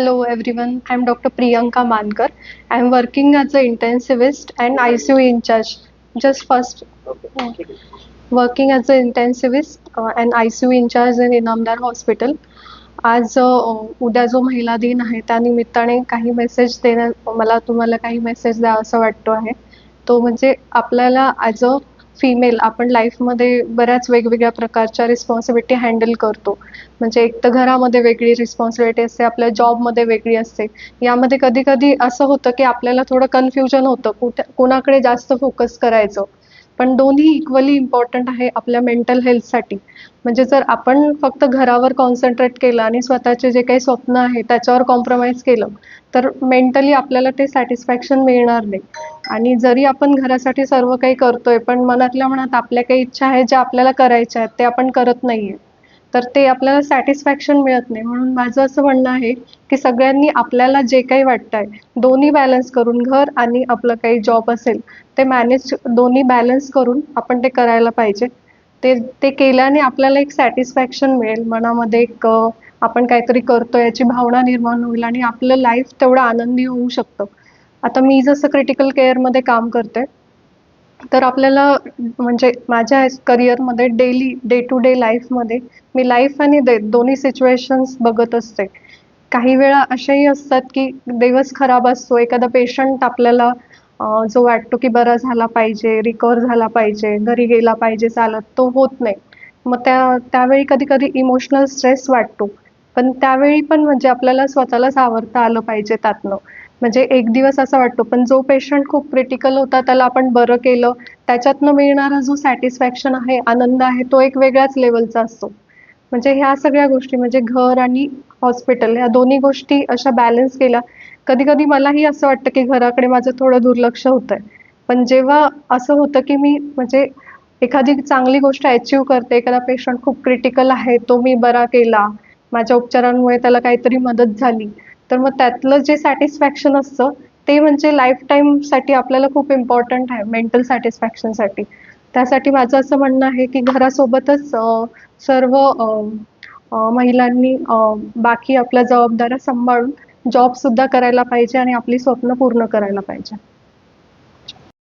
Hello everyone I am doctor Priyanka Mankar I am working as a intensivist and I C U incharge just first working as a intensivist and I C U incharge in Inamdar hospital आज uh, उद्या जो महिला दिन आहे त्यानिमित्ताने काही message देण्या मला तुम्हाला काही मेसेज द्यावा असं वाटतो आहे. तो म्हणजे आपल्याला ॲज अ फिमेल आपण लाईफमध्ये बऱ्याच वेगवेगळ्या प्रकारच्या रिस्पॉन्सिबिलिटी हँडल करतो. म्हणजे एक तर घरामध्ये वेगळी रिस्पॉन्सिबिलिटी असते आपल्या जॉबमध्ये वेगळी असते. यामध्ये कधी कधी असं होतं की आपल्याला थोडं कन्फ्युजन होतं कुठे कोणाकडे जास्त फोकस करायचं. पण दोन्ही इक्वली इम्पॉर्टंट आहे आपल्या मेंटल हेल्थसाठी म्हणजे जर आपण फक्त घरावर कॉन्सन्ट्रेट केलं आणि स्वतःचे जे काही स्वप्न आहे त्याच्यावर कॉम्प्रोमाइज केलं तर मेंटली आपल्याला ते सॅटिस्फॅक्शन मिळणार नाही. आणि जरी आपण घरासाठी सर्व काही करतोय पण मनातल्या मनात आपल्या काही इच्छा आहेत ज्या आपल्याला करायच्या आहेत ते आपण करत नाहीये. तर ते आपल्याला सॅटिस्फॅक्शन मिळत नाही. म्हणून माझं असं म्हणणं आहे की सगळ्यांनी आपल्याला जे काही वाटतंय दोन्ही बॅलन्स करून घर आणि आपलं काही जॉब असेल ते मॅनेज दोन्ही बॅलन्स करून आपण ते करायला पाहिजे. ते ते केल्याने आपल्याला एक सॅटिस्फॅक्शन मिळेल. मनामध्ये एक आपण काहीतरी करतो याची भावना निर्माण होईल आणि आपलं लाईफ तेवढं आनंदी होऊ शकतं. आता मी जसं क्रिटिकल केअरमध्ये काम करते तर आपल्याला म्हणजे माझ्या करिअरमध्ये डेली डे टू डे लाईफमध्ये मी लाईफ आणि डेथ दोन्ही सिच्युएशन्स बघत असते. काही वेळा असेही असतात की दिवस खराब असतो एखादा पेशंट आपल्याला जो वाटतो की बरा झाला पाहिजे रिकवर झाला पाहिजे घरी गेला पाहिजे चालत तो होत नाही. मग त्या त्यावेळी कधी कधी इमोशनल स्ट्रेस वाटतो. पण त्यावेळी पण म्हणजे आपल्याला स्वतःला सावरता आलं पाहिजे त्यातनं. म्हणजे एक दिवस असा वाटतो पण जो पेशंट खूप क्रिटिकल होता त्याला आपण बरं केलं त्याच्यातनं मिळणारा जो सॅटिस्फॅक्शन आहे आनंद आहे तो एक वेगळ्याच लेवलचा असतो. म्हणजे ह्या सगळ्या गोष्टी म्हणजे घर आणि हॉस्पिटल ह्या दोन्ही गोष्टी अशा बॅलन्स केल्या. कधी कधी मलाही असं वाटतं की घराकडे माझं थोडं दुर्लक्ष होतंय. पण जेव्हा असं होतं की मी म्हणजे एखादी चांगली गोष्ट अचीव करते एखादा पेशंट खूप क्रिटिकल आहे तो मी बरा केला माझ्या उपचारांमुळे त्याला काहीतरी मदत झाली तर मग त्यातलं जे सॅटिस्फॅक्शन असतं ते म्हणजे लाईफ टाईमसाठी आपल्याला खूप इम्पॉर्टंट आहे मेंटल सॅटिस्फॅक्शनसाठी त्यासाठी माझं असं म्हणणं आहे की घरासोबतच सर्व महिलांनी बाकी आपल्या जबाबदाऱ्या सांभाळून जॉब सुद्धा करायला पाहिजे आणि आपली स्वप्न पूर्ण करायला पाहिजे.